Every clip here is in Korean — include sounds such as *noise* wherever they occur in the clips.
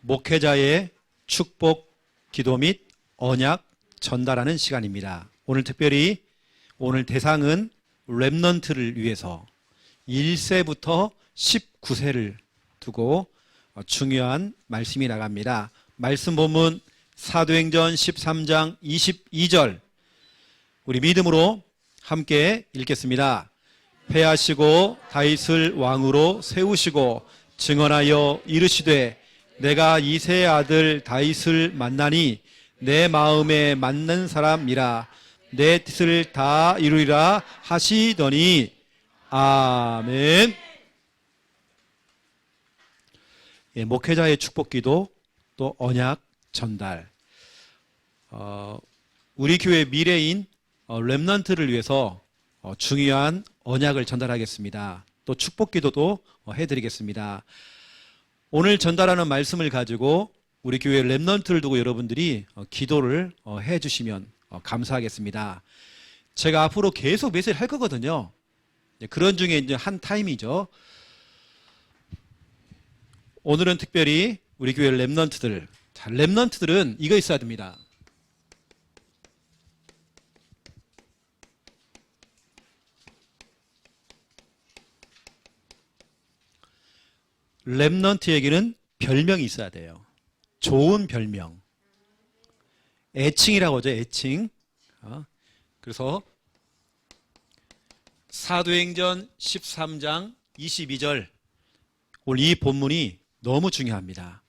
목회자의 축복 기도 및 언약 전달하는 시간입니다. 오늘 특별히 오늘 대상은 랩넌트를 위해서 1세부터 19세를 두고 중요한 말씀이 나갑니다. 말씀 본문 사도행전 13장 22절 우리 믿음으로 함께 읽겠습니다. 패하시고 다윗을 왕으로 세우시고 증언하여 이르시되 내가 이세의 아들 다윗을 만나니 내 마음에 맞는 사람이라 내 뜻을 다 이루리라 하시더니 아멘. 예, 목회자의 축복기도 또 언약 전달. 어, 우리 교회 미래인 어, 랩넌트를 위해서 어, 중요한 언약을 전달하겠습니다. 또 축복기도도 어, 해드리겠습니다. 오늘 전달하는 말씀을 가지고 우리 교회 랩넌트를 두고 여러분들이 어, 기도를 어, 해주시면 어, 감사하겠습니다. 제가 앞으로 계속 메시지를 할 거거든요. 네, 그런 중에 이제 한 타임이죠. 오늘은 특별히 우리 교회 랩넌트들, 자, 랩넌트들은 이거 있어야 됩니다. 랩넌트에게는 별명이 있어야 돼요. 좋은 별명. 애칭이라고 하죠, 애칭. 어? 그래서 사도행전 13장 22절 오늘 이 본문이 너무 중요합니다.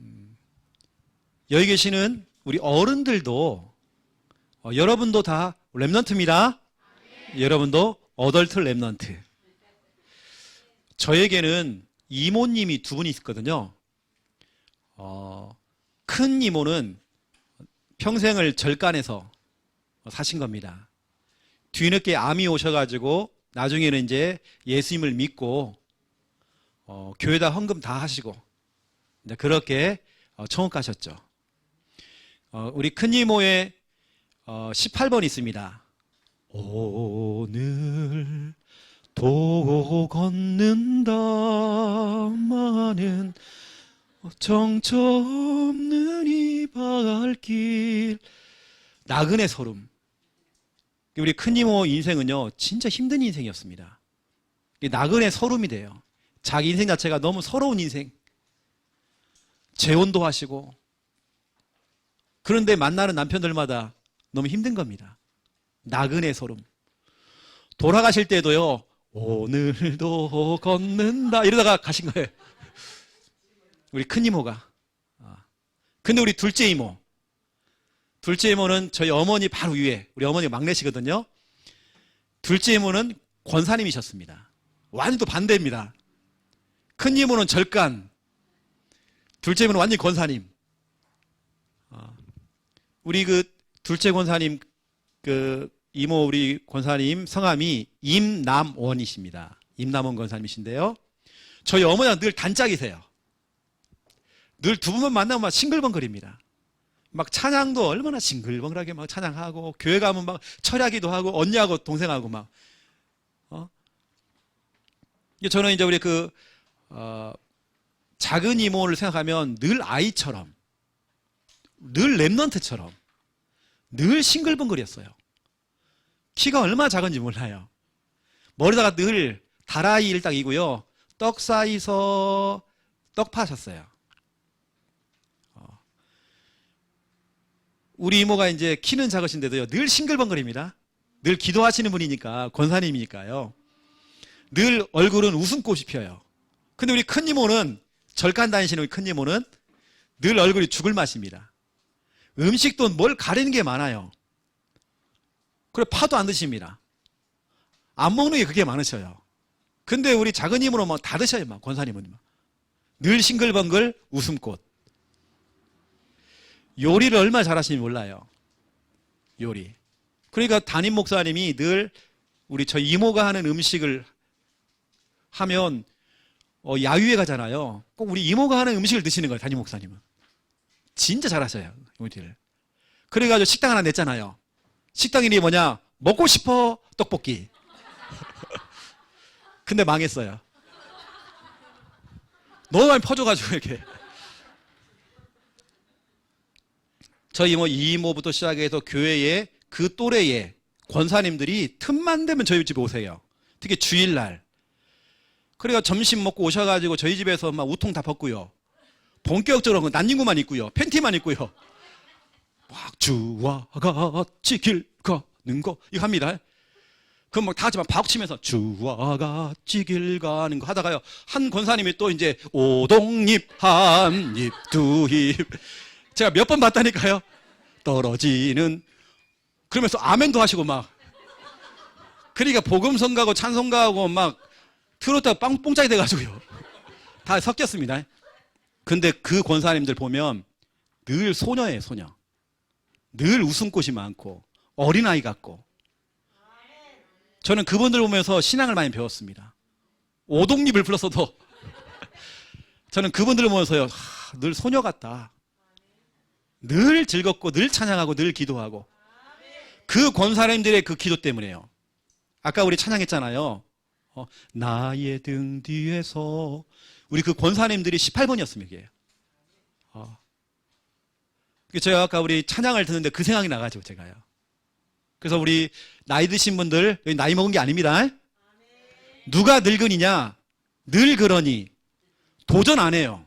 음, 여기 계시는 우리 어른들도 어, 여러분도 다 랩넌트입니다. 여러분도 어덜트 랩넌트. 저에게는 이모님이 두 분이 있거든요. 어, 큰 이모는 평생을 절간에서 사신 겁니다. 뒤늦게 암이 오셔가지고 나중에는 이제 예수님을 믿고 어, 교회다 헌금 다 하시고 이제 그렇게 어, 천국 가셨죠. 어, 우리 큰 이모의 어, 18번 있습니다. 오늘 도 걷는다 많은 정처 없는 이 발길. 나그네 소름. 우리 큰 이모 인생은요 진짜 힘든 인생이었습니다. 나그네 소름이 돼요. 자기 인생 자체가 너무 서러운 인생. 재혼도 하시고. 그런데 만나는 남편들마다 너무 힘든 겁니다. 나그네 소름. 돌아가실 때도요 오늘도 걷는다 이러다가 가신 거예요. 우리 큰 이모가. 아. 근데 우리 둘째 이모. 둘째 이모는 저희 어머니 바로 위에 우리 어머니 막내시거든요. 둘째 이모는 권사님이셨습니다. 또 반대입니다. 큰 이모는 절간. 둘째 이모는 완전 권사님. 아. 우리 그 둘째 권사님 그 이모 우리 권사님 성함이 임남원이십니다. 임남원 권사님이신데요. 저희 어머니가 늘 단짝이세요. 늘 두 분만 만나면 막 싱글벙글입니다. 막 찬양도 얼마나 싱글벙글하게 막 찬양하고 교회 가면 막 철야기도 하고 언니하고 동생하고 막 어? 저는 이제 우리 그 어, 작은 이모를 생각하면 늘 아이처럼 늘 랩넌트처럼 늘 싱글벙글이었어요. 키가 얼마나 작은지 몰라요. 머리다가 늘 다라이 일당이고요. 떡 사이서 떡 파셨어요. 어. 우리 이모가 이제 키는 작으신데도요. 늘 싱글벙글입니다. 늘 기도하시는 분이니까 권사님이니까요. 늘 얼굴은 웃음꽃이 피어요. 근데 우리 큰 이모는 절간 다니시는 우리 큰 이모는 늘 얼굴이 죽을 맛입니다. 음식도 뭘 가리는 게 많아요. 그래 파도 안 드십니다. 안 먹는 게 그게 많으셔요. 근데 우리 작은 힘으로 막다 드셔요, 막 권사님은 막. 늘 싱글벙글 웃음꽃. 요리를 얼마나 잘하시는지 몰라요. 요리. 그러니까 담임 목사님이 늘 우리 저 이모가 하는 음식을 하면 어, 야유회 가잖아요. 꼭 우리 이모가 하는 음식을 드시는 거예요, 담임 목사님은. 진짜 잘하셔요, 요리를. 그래가지고 식당 하나 냈잖아요. 식당 이름이 뭐냐? 먹고 싶어 떡볶이. 근데 망했어요. 너무 많이 퍼져가지고 이렇게. 저희 뭐 이모부터 시작해서 교회에 그 또래의 권사님들이 틈만 되면 저희 집에 오세요. 특히 주일날. 그래가 점심 먹고 오셔가지고 저희 집에서 막 우통 다 벗고요. 본격적으로 그 난닝구만 입고요. 팬티만 입고요. 막 주와 같이 길 가는 거 이거 합니다. 그럼 막다 같이 막 박치면서 주와 같이 길 가는 거 하다가요. 한 권사님이 또 이제 오동잎 한 잎 두 잎 제가 몇 번 봤다니까요. 떨어지는 그러면서 아멘도 하시고 막 그러니까 복음성가고 찬송가하고 막 트로트가 빵 뽕짝이 돼가지고요. 다 섞였습니다. 근데 그 권사님들 보면 늘 소녀예요, 소녀. 늘 웃음꽃이 많고 어린아이 같고 저는 그분들 보면서 신앙을 많이 배웠습니다. 오동잎을 불렀어도 *laughs* 저는 그분들을 보면서요 하, 늘 소녀 같다. 늘 즐겁고 늘 찬양하고 늘 기도하고 그 권사님들의 그 기도 때문에요. 아까 우리 찬양했잖아요. 어, 나의 등 뒤에서 우리 그 권사님들이 18번이었습니다. 이게. 어. 그게 제가 아까 우리 찬양을 듣는데 그 생각이 나가지고 제가요. 그래서 우리 나이 드신 분들 나이 먹은 게 아닙니다. 누가 늙은이냐? 늘 그러니 도전 안 해요.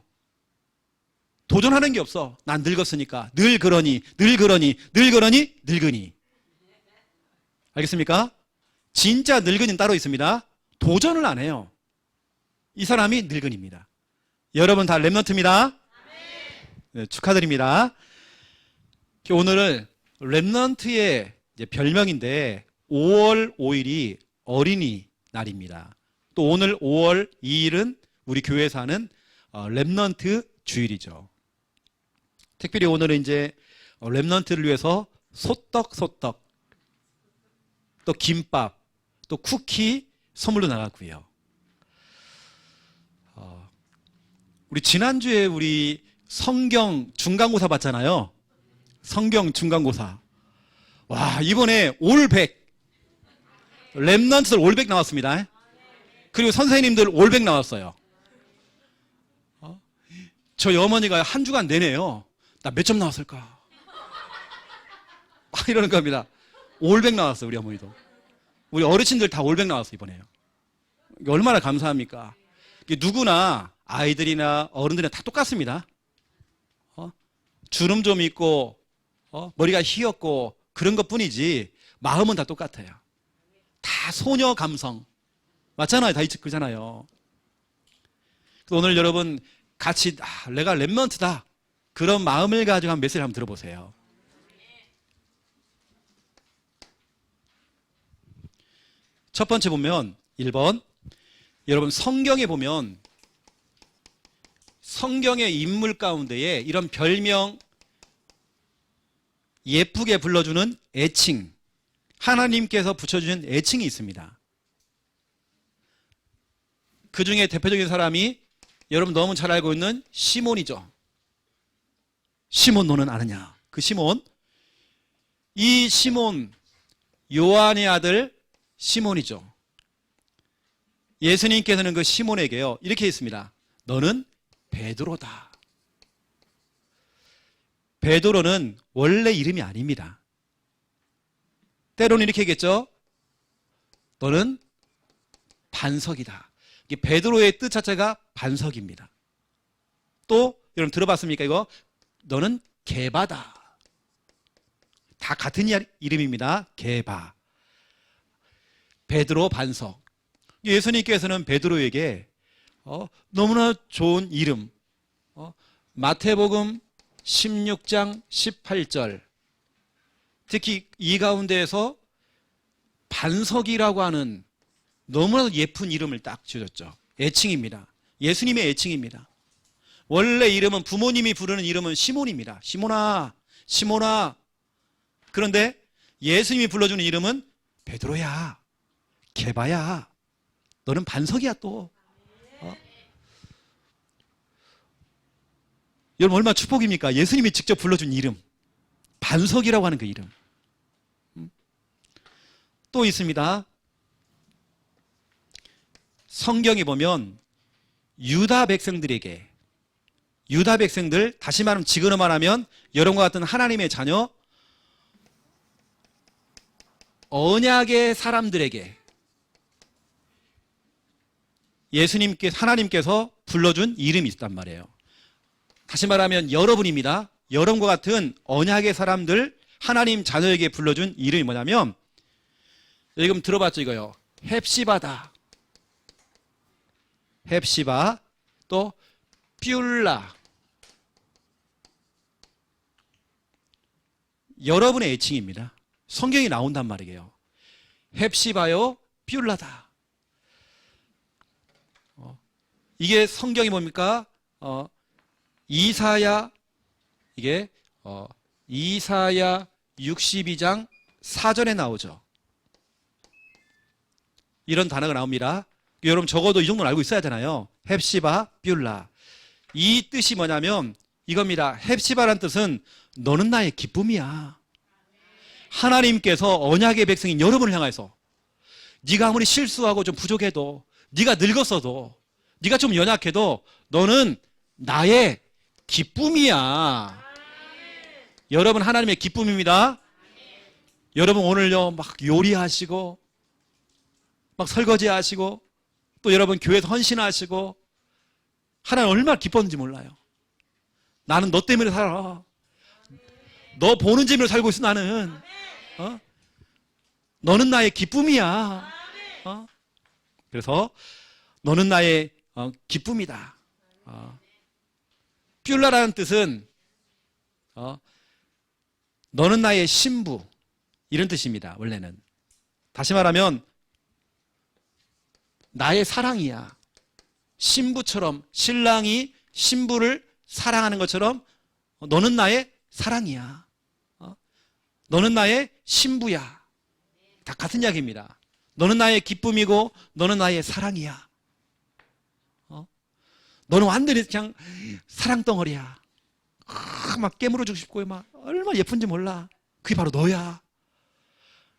도전하는 게 없어. 난 늙었으니까 늘 그러니 늘 그러니 늘 그러니 늙으니. 알겠습니까? 진짜 늙은이는 따로 있습니다. 도전을 안 해요. 이 사람이 늙은입니다. 여러분 다 랩넌트입니다. 네, 축하드립니다. 오늘은 랩넌트의 별명인데 5월 5일이 어린이 날입니다. 또 오늘 5월 2일은 우리 교회에서 하는 어, 랩넌트 주일이죠. 특별히 오늘은 이제 어, 랩넌트를 위해서 소떡 소떡 또 김밥 또 쿠키 선물로 나갔고요. 어, 우리 지난주에 우리 성경 중간고사 봤잖아요. 성경 중간고사. 와, 이번에 올백. 랩넌트들 올백 나왔습니다. 그리고 선생님들 올백 나왔어요. 어? 저희 어머니가 한 주간 내내요. 나 몇 점 나왔을까? *laughs* 막 이러는 겁니다. 올백 나왔어요, 우리 어머니도. 우리 어르신들 다 올백 나왔어요, 이번에요. 얼마나 감사합니까? 누구나 아이들이나 어른들이나 다 똑같습니다. 어? 주름 좀 있고 어? 머리가 휘었고 그런 것 뿐이지 마음은 다 똑같아요. 다 소녀 감성. 맞잖아요. 다 그잖아요. 오늘 여러분 같이 아, 내가 랩런트다. 그런 마음을 가지고 한 메시지를 한번 들어보세요. 첫 번째 보면 1번 여러분 성경에 보면 성경의 인물 가운데에 이런 별명 예쁘게 불러주는 애칭 하나님께서 붙여주신 애칭이 있습니다. 그 중에 대표적인 사람이 여러분 너무 잘 알고 있는 시몬이죠. 시몬 너는 아느냐? 그 시몬 이 시몬 요한의 아들 시몬이죠. 예수님께서는 그 시몬에게요. 이렇게 했습니다. 너는 베드로다. 베드로는 원래 이름이 아닙니다. 때로는 이렇게 얘기했죠. 너는 반석이다. 베드로의 뜻 자체가 반석입니다. 또 여러분 들어봤습니까? 이거 너는 개바다. 다 같은 이름입니다. 개바. 베드로 반석. 예수님께서는 베드로에게 어, 너무나 좋은 이름. 어, 마태복음 16장 18절. 특히 이 가운데에서 반석이라고 하는 너무나도 예쁜 이름을 딱 지어줬죠. 애칭입니다. 예수님의 애칭입니다. 원래 이름은 부모님이 부르는 이름은 시몬입니다. 시몬아, 시몬아. 그런데 예수님이 불러주는 이름은 베드로야, 개바야. 너는 반석이야 또. 여러분 얼마나 축복입니까? 예수님이 직접 불러준 이름. 반석이라고 하는 그 이름. 음? 또 있습니다. 성경에 보면 유다 백성들에게 유다 백성들 다시 말하면 지금으로 말하면 여러분과 같은 하나님의 자녀 언약의 사람들에게 예수님께 하나님께서 불러준 이름이 있단 말이에요. 다시 말하면 여러분입니다. 여러분과 같은 언약의 사람들 하나님 자녀에게 불러준 이름이 뭐냐면 지금 들어봤죠 이거요. 헵시바다. 헵시바 또 뷸라 여러분의 애칭입니다. 성경이 나온단 말이에요. 헵시바요 뷸라다. 어, 이게 성경이 뭡니까? 어, 이사야 이게 어, 이사야 62장 4절에 나오죠. 이런 단어가 나옵니다. 여러분 적어도 이 정도는 알고 있어야 되잖아요. 헵시바 뷸라. 이 뜻이 뭐냐면 이겁니다. 헵시바란 뜻은 너는 나의 기쁨이야. 하나님께서 언약의 백성인 여러분을 향해서 네가 아무리 실수하고 좀 부족해도 네가 늙었어도 네가 좀 연약해도 너는 나의 기쁨이야. 여러분 하나님의 기쁨입니다. 여러분 오늘요 막 요리하시고 막 설거지 하시고 또 여러분 교회에서 헌신하시고 하나님 얼마나 기뻤는지 몰라요. 나는 너 때문에 살아. 너 보는 재미로 살고 있어 나는. 어? 너는 나의 기쁨이야. 어? 그래서 너는 나의 어, 기쁨이다. 어. 뷸라라는 뜻은 어, 너는 나의 신부 이런 뜻입니다. 원래는 다시 말하면 나의 사랑이야. 신부처럼 신랑이 신부를 사랑하는 것처럼 너는 나의 사랑이야. 어? 너는 나의 신부야. 다 같은 이야기입니다. 너는 나의 기쁨이고 너는 나의 사랑이야. 어? 너는 완전히 그냥 사랑 덩어리야. 아, 막 깨물어 주고 싶고 막 얼마나 예쁜지 몰라. 그게 바로 너야.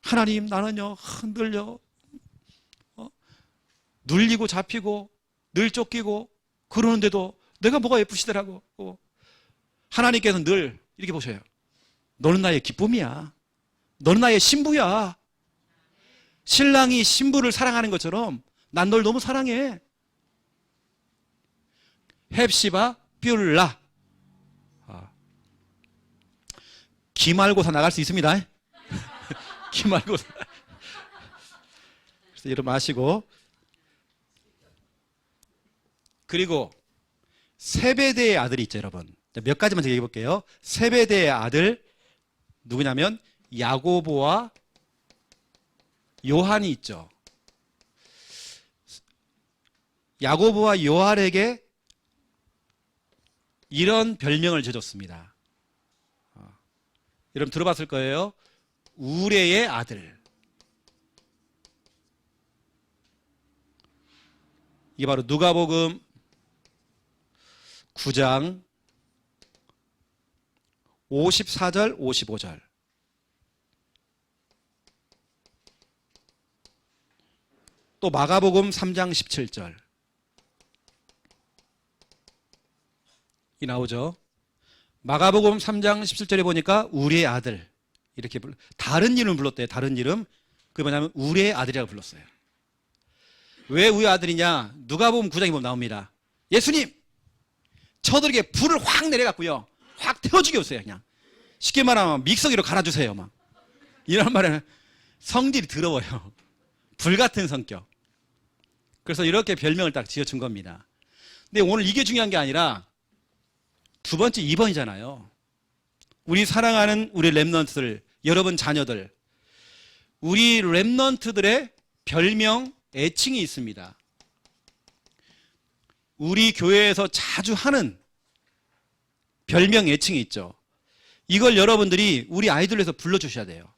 하나님 나는요 흔들려 어? 눌리고 잡히고 늘 쫓기고 그러는데도 내가 뭐가 예쁘시더라고. 어. 하나님께서는 늘 이렇게 보셔요. 너는 나의 기쁨이야. 너는 나의 신부야. 신랑이 신부를 사랑하는 것처럼 난 널 너무 사랑해. 헵시바 뷸라. 아. 기말고사 나갈 수 있습니다. *laughs* 기말고사. 그래서 여러분 아시고 그리고 세베대의 아들이 있죠, 여러분. 몇 가지만 얘기해 볼게요. 세베대의 아들 누구냐면 야고보와 요한이 있죠. 야고보와 요한에게 이런 별명을 지어줬습니다. 어. 여러분 들어봤을 거예요. 우레의 아들. 이게 바로 누가복음 9장 54절 55절 또 마가복음 3장 17절 이 나오죠. 마가복음 3장 17절에 보니까 우리의 아들 이렇게 불러 다른 이름 불렀대요. 다른 이름 그게 뭐냐면 우리의 아들이라고 불렀어요. 왜 우리의 아들이냐? 누가복음 9장에 보면 나옵니다. 예수님 저들에게 불을 확 내려갖고요. 확 태워 죽였어요, 그냥. 쉽게 말하면 믹서기로 갈아주세요, 막. 이런 말에는 성질이 더러워요. 불 같은 성격. 그래서 이렇게 별명을 딱 지어준 겁니다. 근데 오늘 이게 중요한 게 아니라 두 번째 2번이잖아요. 우리 사랑하는 우리 랩런트들, 여러분 자녀들, 우리 랩런트들의 별명, 애칭이 있습니다. 우리 교회에서 자주 하는 별명 애칭이 있죠. 이걸 여러분들이 우리 아이들에서 불러주셔야 돼요.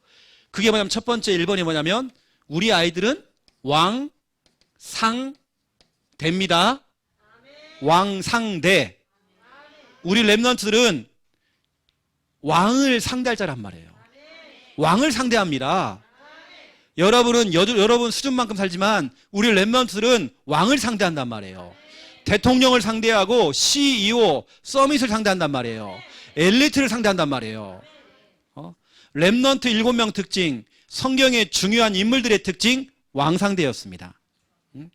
그게 뭐냐면 첫 번째 1번이 뭐냐면 우리 아이들은 왕, 상, 대입니다. 왕 상 대. 우리 랩런트들은 왕을 상대할 자란 말이에요. 왕을 상대합니다. 여러분은 여, 여러분 수준만큼 살지만 우리 랩런트들은 왕을 상대한단 말이에요. 대통령을 상대하고 CEO, 서밋을 상대한단 말이에요. 엘리트를 상대한단 말이에요. 어? 랩넌트 7명 특징, 성경의 중요한 인물들의 특징, 왕상대였습니다. 음?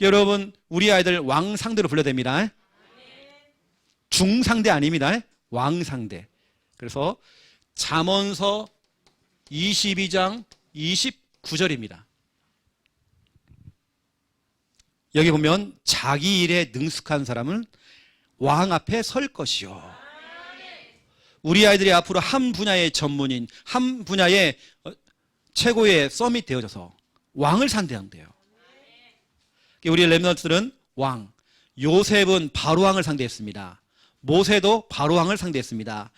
여러분, 우리 아이들 왕상대로 불러댑니다. 중상대 아닙니다. 왕상대. 그래서 잠언서 22장 29절입니다. 여기 보면 자기 일에 능숙한 사람은 왕 앞에 설 것이요. 우리 아이들이 앞으로 한 분야의 전문인, 한 분야의 어, 최고의 서밋 되어져서 왕을 상대한대요. 우리 랩런트들은 왕, 요셉은 바로왕을 상대했습니다. 모세도 바로왕을 상대했습니다.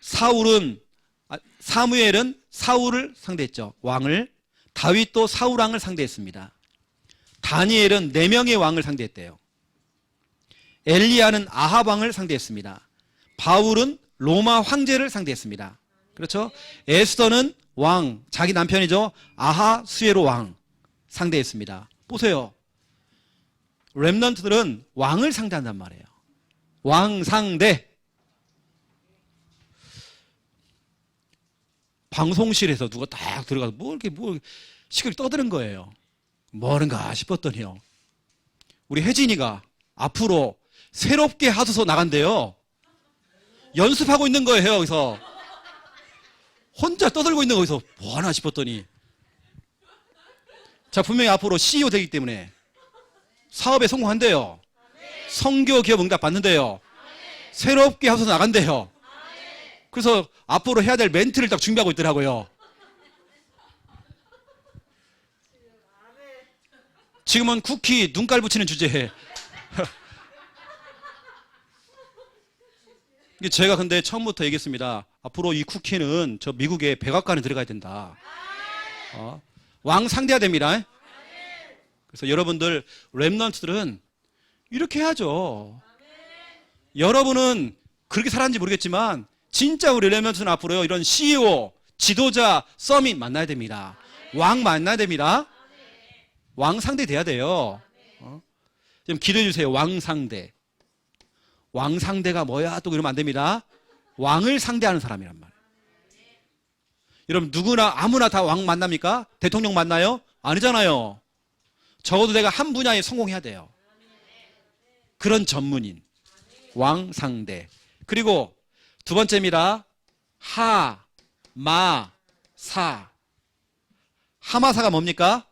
사울은 아, 사무엘은 사울을 상대했죠. 왕을 다윗도 사울 왕을 상대했습니다. 다니엘은 네 명의 왕을 상대했대요. 엘리야는 아합 왕을 상대했습니다. 바울은 로마 황제를 상대했습니다. 그렇죠? 에스더는 왕, 자기 남편이죠. 아하수에로 왕 상대했습니다. 보세요. 렘넌트들은 왕을 상대한단 말이에요. 왕 상대. 방송실에서 누가 딱 들어가서 뭐 이렇게 뭐 시끄럽게 떠드는 거예요. 뭐하는가 싶었더니요. 우리 혜진이가 앞으로 새롭게 하소서 나간대요. 연습하고 있는 거예요, 여기서. 혼자 떠들고 있는 거기서 뭐 하나 싶었더니. 자, 분명히 앞으로 CEO 되기 때문에 사업에 성공한대요. 성교 기업 응답 받는데요. 새롭게 하소서 나간대요. 그래서 앞으로 해야 될 멘트를 딱 준비하고 있더라고요. 지금은 쿠키 눈깔 붙이는 주제에. *laughs* 제가 근데 처음부터 얘기했습니다. 앞으로 이 쿠키는 저 미국의 백악관에 들어가야 된다. 어? 왕 상대해야 됩니다. 그래서 여러분들 랩넌트들은 이렇게 해야죠. 여러분은 그렇게 살았는지 모르겠지만 진짜 우리 랩넌트는 앞으로요 이런 CEO, 지도자, 서밋 만나야 됩니다. 왕 만나야 됩니다. 왕 상대 돼야 돼요. 어? 좀 기도해 주세요. 왕 상대. 왕 상대가 뭐야? 또 이러면 안 됩니다. 왕을 상대하는 사람이란 말이에요. 여러분 누구나 아무나 다 왕 만납니까? 대통령 만나요? 아니잖아요. 적어도 내가 한 분야에 성공해야 돼요. 그런 전문인. 왕 상대. 그리고 두 번째입니다. 하, 마, 사. 하마사가 뭡니까?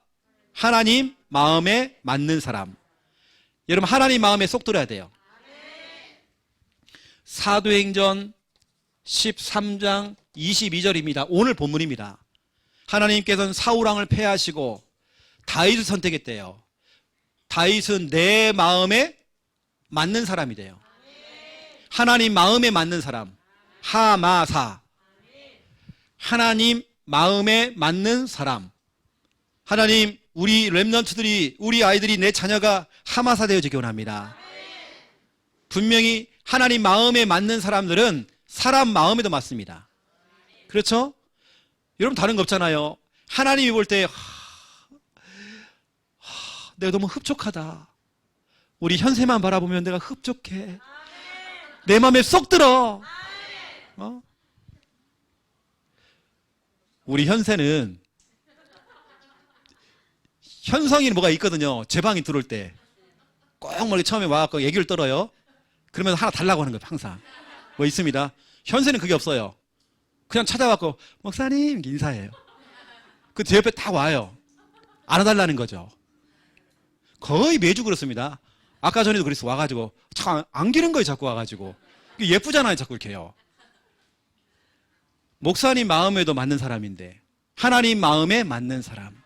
하나님 마음에 맞는 사람. 여러분 하나님 마음에 쏙 들어야 돼요. 사도행전 13장 22절입니다. 오늘 본문입니다. 하나님께서는 사울왕을 패하시고 다윗을 선택했대요. 다윗은 내 마음에 맞는 사람이 돼요. 하나님 마음에 맞는 사람. 하마사. 하나님 마음에 맞는 사람. 하나님 우리 랩런트들이 우리 아이들이 내 자녀가 하마사 되어지기 원합니다. 분명히 하나님 마음에 맞는 사람들은 사람 마음에도 맞습니다. 그렇죠? 여러분 다른 거 없잖아요. 하나님이 볼 때 내가 너무 흡족하다. 우리 현세만 바라보면 내가 흡족해. 내 마음에 쏙 들어. 어? 우리 현세는 현성이는 뭐가 있거든요. 제 방에 들어올 때. 꼭 멀리 처음에 와갖고 얘기를 떨어요. 그러면서 하나 달라고 하는 거예요, 항상. 뭐 있습니다. 현세는 그게 없어요. 그냥 찾아갖고, 목사님, 인사해요. 그 제 옆에 딱 와요. 안아달라는 거죠. 거의 매주 그렇습니다. 아까 전에도 그래서 와가지고, 참, 안기는 거예요, 자꾸 와가지고. 예쁘잖아요, 자꾸 이렇게요. 목사님 마음에도 맞는 사람인데, 하나님 마음에 맞는 사람.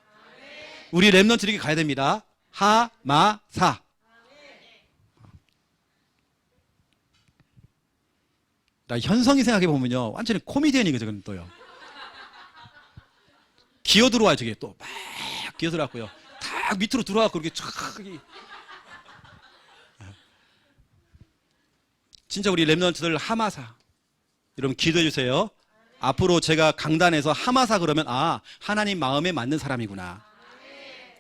우리 랩런트에게 가야 됩니다. 하, 마, 사. 나 현성이 생각해 보면요. 완전히 코미디언이 거죠, 또요. 기어 들어와요, 저게 또. 막 기어 들어왔고요. 딱 밑으로 들어와갖고 이렇게 촥. 진짜 우리 랩런트들 하마사. 여러분 기도해 주세요. 앞으로 제가 강단에서 하마사 그러면 아, 하나님 마음에 맞는 사람이구나.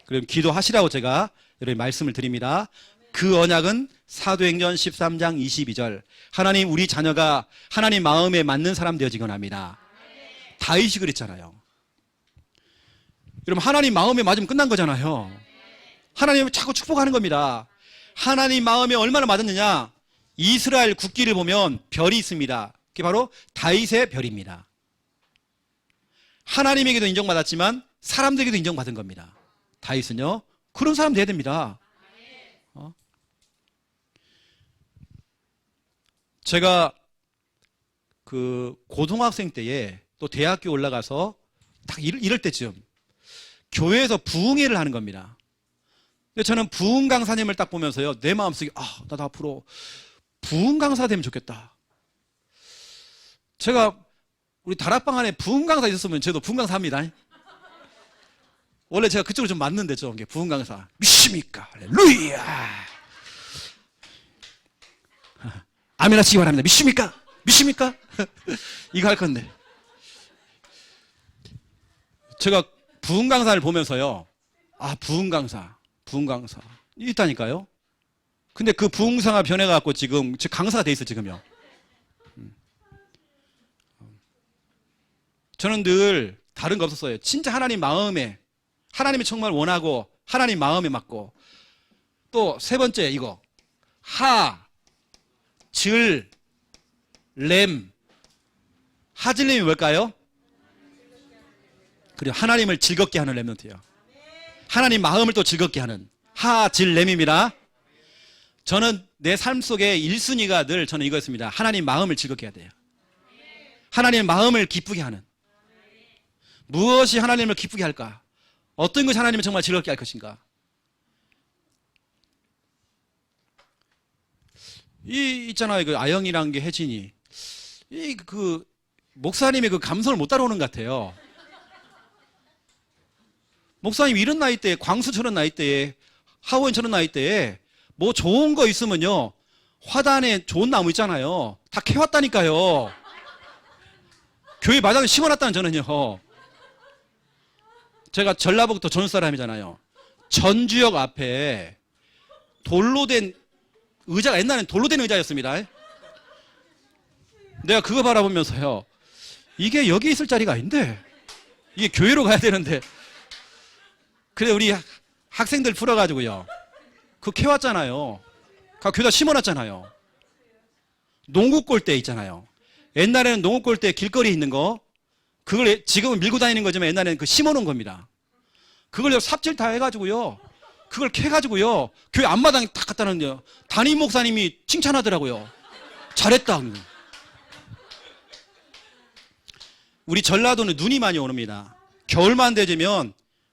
그럼 기도하시라고 제가 여러분 말씀을 드립니다. 그 언약은 사도행전 13장 22절 하나님 우리 자녀가 하나님 마음에 맞는 사람 되어지곤 합니다. 다윗이 그랬잖아요. 여러분 하나님 마음에 맞으면 끝난 거잖아요. 하나님을 자꾸 축복하는 겁니다. 하나님 마음에 얼마나 맞았느냐? 이스라엘 국기를 보면 별이 있습니다. 그게 바로 다윗의 별입니다. 하나님에게도 인정받았지만 사람들에게도 인정받은 겁니다. 다윗은요. 그런 사람 돼야 됩니다. 어? 제가 그 고등학생 때에 또 대학교 올라가서 딱 이럴, 때쯤 교회에서 부흥회를 하는 겁니다. 저는 부흥 강사님을 딱 보면서요, 내 마음속에, 아, 나도 앞으로 부흥 강사 되면 좋겠다. 제가 우리 다락방 안에 부흥 강사 있었으면 저도 부흥 강사 합니다. 원래 제가 그쪽으로 좀 맞는데, 게 부흥 강사. 믿습니까? 할렐루야! *laughs* 아멘 하시기 바랍니다. 믿습니까? 믿습니까? *laughs* 이거 할 건데. 제가 부흥 강사를 보면서요. 아, 부흥 강사. 부흥 강사. 있다니까요. 근데 그 부흥사가 변해갖고 지금 즉 강사가 돼 있어, 지금요. 음. 저는 늘 다른 거 없었어요. 진짜 하나님 마음에, 하나님이 정말 원하고, 하나님 마음에 맞고, 또 세 번째 이거. 하, 질, 램. 하질렘이 뭘까요? 그리고 하나님을 즐겁게 하는 렘넌트예요. 하나님 마음을 또 즐겁게 하는 하질렘입니다. 저는 내 삶 속에 1순위가 늘 저는 이거였습니다. 하나님 마음을 즐겁게 해야 돼요. 하나님 마음을 기쁘게 하는. 무엇이 하나님을 기쁘게 할까? 어떤 것이 하나님을 정말 즐겁게 할 것인가? 이 있잖아요. 그 아영이란 게 혜진이. 이 그 목사님의 그 감성을 못 따라오는 것 같아요. 목사님 이런 나이 때에 광수 저런 나이 때에 하원 저런 나이 때에 뭐 좋은 거 있으면요. 화단에 좋은 나무 있잖아요. 다 캐왔다니까요. 교회 마당에 심어놨다는 저는요. 제가 전라북도 전주 사람이잖아요. 전주역 앞에 돌로 된 의자가 옛날엔 돌로 된 의자였습니다. 내가 그거 바라보면서요. 이게 여기 있을 자리가 아닌데. 이게 교회로 가야 되는데. 그래 우리 학생들 풀어가지고요. 그 캐왔잖아요. 그 교다 심어놨잖아요. 농구 골대 있잖아요. 옛날에는 농구 골대 길거리에 있는 거 그걸 지금은 밀고 다니는 거지만 옛날에는 그 심어놓은 겁니다. 그걸 삽질 다 해가지고요. 그걸 캐가지고요. 교회 앞마당에 딱 갖다 놓는데요. 담임 목사님이 칭찬하더라고요. 잘했다. 우리 전라도는 눈이 많이 오릅니다. 겨울만 되면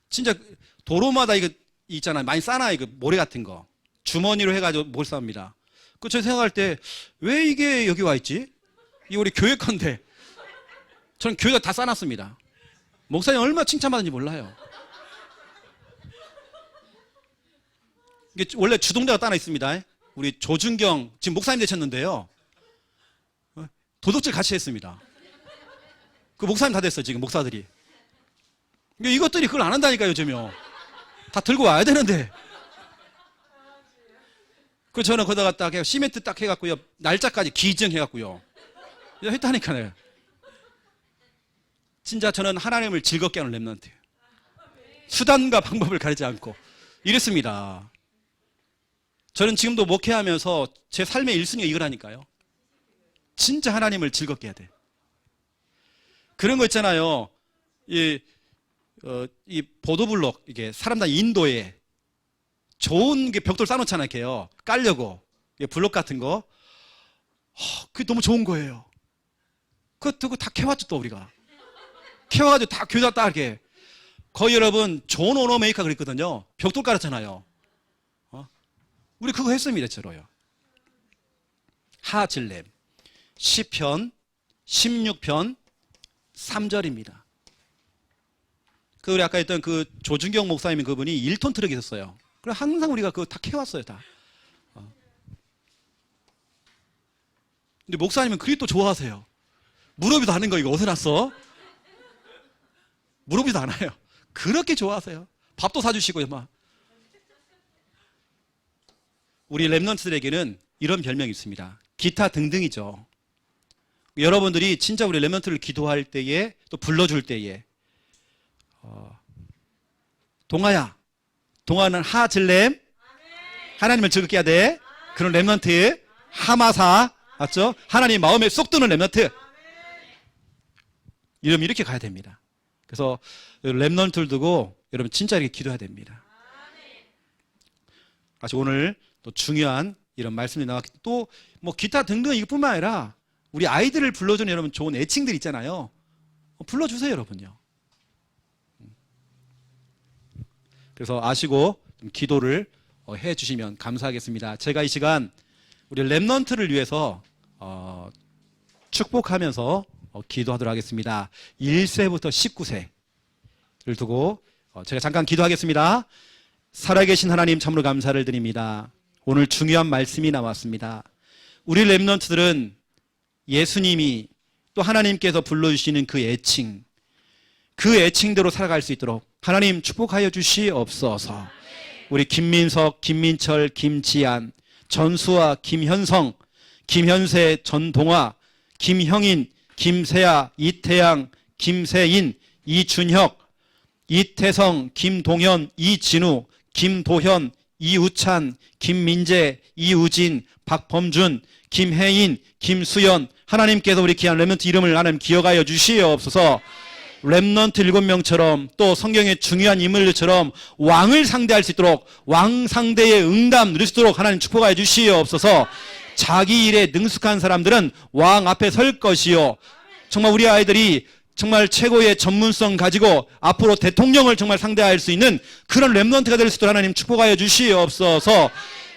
진짜 도로마다 이거 있잖아요. 많이 싸나 이거 모래 같은 거 주머니로 해가지고 뭘 쌉니다. 그저 생각할 때 왜 이게 여기 와 있지? 이 우리 교회 건데 저는 교회가 다 싸놨습니다. 목사님 얼마 나 칭찬받는지 몰라요. 이게 원래 주동자가 따나 있습니다. 우리 조준경 지금 목사님 되셨는데요. 도덕질 같이 했습니다. 그 목사님 다 됐어요 지금 목사들이. 이것들이 그걸 안 한다니까요 요즘요. 다 들고 와야 되는데. 그 저는 거기다가 딱 해, 시멘트 딱 해갖고요. 날짜까지 기증해갖고요. 했다니까요. 진짜 저는 하나님을 즐겁게 하는 랩런트. 수단과 방법을 가리지 않고 이랬습니다. 저는 지금도 목회하면서 제 삶의 1순위가 이거라니까요. 진짜 하나님을 즐겁게 해야 돼. 그런 거 있잖아요. 이 어, 이 보도블록 이게 사람들 인도에 좋은 게 벽돌 쌓아놓잖아요, 이렇게요. 깔려고 블록 같은 거. 어, 그게 너무 좋은 거예요. 그거 두고 다 캐왔죠, 또 우리가. 캐와가지고 다 교사 딱 이렇게. 거의 여러분 존 오너 메이커 그랬거든요. 벽돌 깔았잖아요. 어? 우리 그거 했습니다, 저로요. 하질렘 10편 16편 3절입니다. 그 우리 아까 했던 그 조준경 목사님 그분이 1톤 트럭이 있었어요. 그래 항상 우리가 그거 다 캐왔어요, 다. 어. 근데 목사님은 그리 또 좋아하세요. 무릎이도 하는 거 이거 어디서 났어? 안 와요. 그렇게 좋아하세요. 밥도 사주시고요, 막. 우리 랩런트들에게는 이런 별명이 있습니다. 기타 등등이죠. 여러분들이 진짜 우리 랩런트를 기도할 때에 또 불러줄 때에 어, 동아야, 동아는 하즐렘, 하나님을 즐겁게 해야 돼. 그런 랩런트, 하마사, 맞죠? 하나님 마음에 쏙 드는 랩런트. 이름 이렇게 가야 됩니다. 그래서 랩런트를 두고 여러분 진짜 이렇게 기도해야 됩니다. 아시 오늘 또 중요한 이런 말씀이 나왔기 또 뭐 기타 등등 이것뿐만 아니라 우리 아이들을 불러주는 여러분 좋은 애칭들 있잖아요. 어, 불러주세요 여러분요. 그래서 아시고 좀 기도를 어, 해주시면 감사하겠습니다. 제가 이 시간 우리 랩넌트를 위해서 어, 축복하면서 어, 기도하도록 하겠습니다. 1세부터 19세를 두고 어, 제가 잠깐 기도하겠습니다. 살아계신 하나님 참으로 감사를 드립니다. 오늘 중요한 말씀이 나왔습니다. 우리 랩런트들은 예수님이 또 하나님께서 불러주시는 그 애칭, 그 애칭대로 살아갈 수 있도록 하나님 축복하여 주시옵소서. 우리 김민석, 김민철, 김지안, 전수아, 김현성, 김현세, 전동아, 김형인, 김세아, 이태양, 김세인, 이준혁, 이태성, 김동현, 이진우, 김도현, 이우찬, 김민재, 이우진, 박범준, 김혜인, 김수연 하나님께서 우리 귀한 렘넌트 이름을 하나님 기억하여 주시옵소서. 렘넌트 일곱 명처럼 또 성경의 중요한 인물들처럼 왕을 상대할 수 있도록 왕 상대의 응답 누릴 수 있도록 하나님 축복하여 주시옵소서. 자기 일에 능숙한 사람들은 왕 앞에 설 것이요. 정말 우리 아이들이 정말 최고의 전문성 가지고 앞으로 대통령을 정말 상대할 수 있는 그런 랩런트가 될 수 있도록 하나님 축복하여 주시옵소서.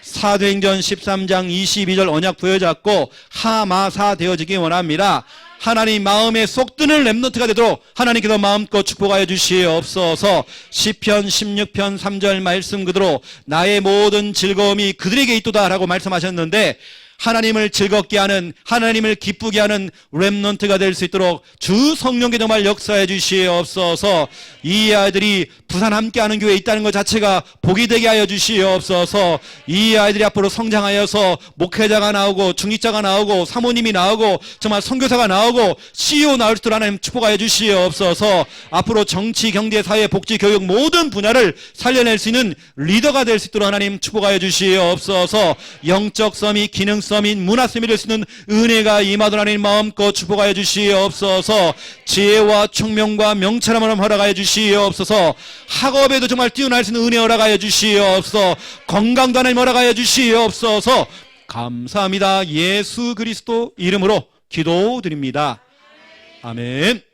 사도행전 13장 22절 언약 부여잡고 하마사 되어지기 원합니다. 하나님 마음에 쏙 드는 랩너트가 되도록 하나님께서 마음껏 축복하여 주시옵소서. 시편 16편 3절 말씀 그대로 나의 모든 즐거움이 그들에게 있도다라고 말씀하셨는데 하나님을 즐겁게 하는 하나님을 기쁘게 하는 렘넌트가 될 수 있도록 주 성령께 정말 역사해 주시옵소서. 이 아이들이 부산 함께하는 교회에 있다는 것 자체가 복이 되게 하여 주시옵소서. 이 아이들이 앞으로 성장하여서 목회자가 나오고 중직자가 나오고 사모님이 나오고 정말 선교사가 나오고 CEO 나올 수 있도록 하나님 축복하여 주시옵소서. 앞으로 정치, 경제, 사회, 복지, 교육 모든 분야를 살려낼 수 있는 리더가 될 수 있도록 하나님 축복하여 주시옵소서. 영적 섬이 기능 섬인 문화 섬이 될수 있는 은혜가 임하도록 하나님 마음껏 축복하여 주시옵소서. 지혜와 총명과 명철함을 허락하여 주시옵소서. 학업에도 정말 뛰어날 수 있는 은혜 허락하여 주시옵소서. 건강도 하나님 허락하여 주시옵소서. 감사합니다. 예수 그리스도 이름으로 기도드립니다. 아멘.